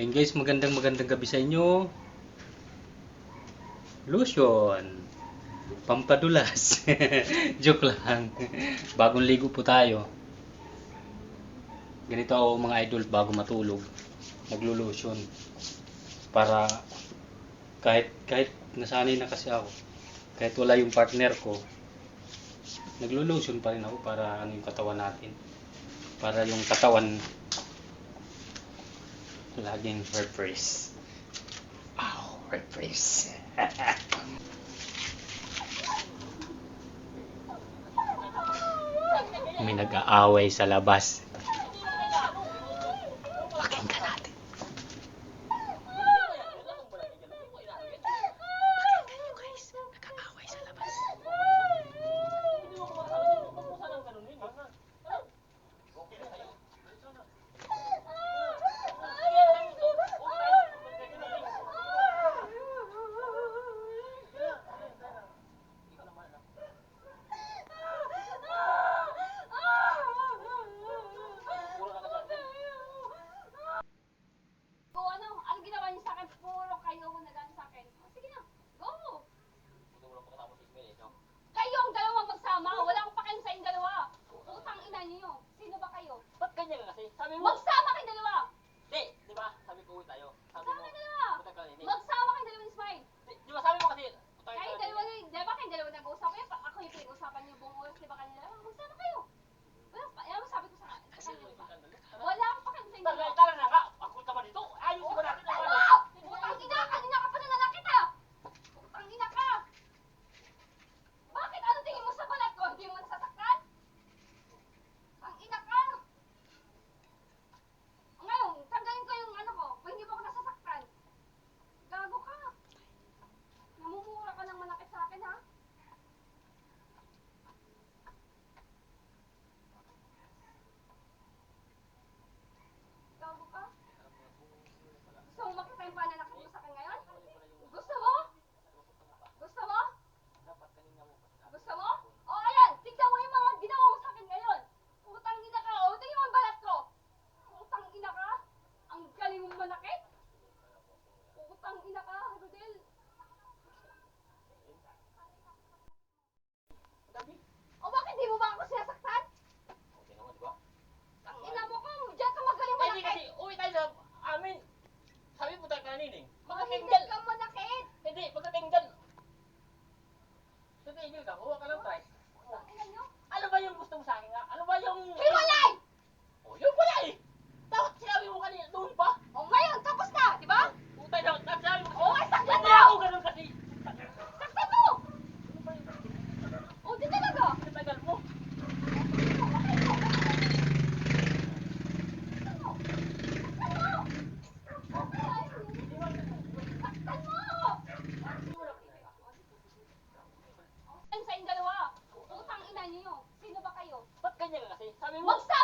Ayun guys, magandang magandang gabi sa inyo. Lotion. Pampadulas. Joke lang. Bagong ligo po tayo. Ganito ako mga idol bago matulog. Naglo-lotion. Para kahit kahit nasanay na kasi ako. Kahit wala yung partner ko, naglo-lotion pa rin ako para ano yung katawan natin. Para yung katawan laging refresh. Wow, refresh. May nag-aaway sa labas. uwi tayo. Sabi mo, Magsawa kayo dalawa! ka na Magsawa ni Smile! Di ba sabi mo kasi, punta tayo Kayo dalawa, di ba kayo dalawa nag-uusap I mean, what's that?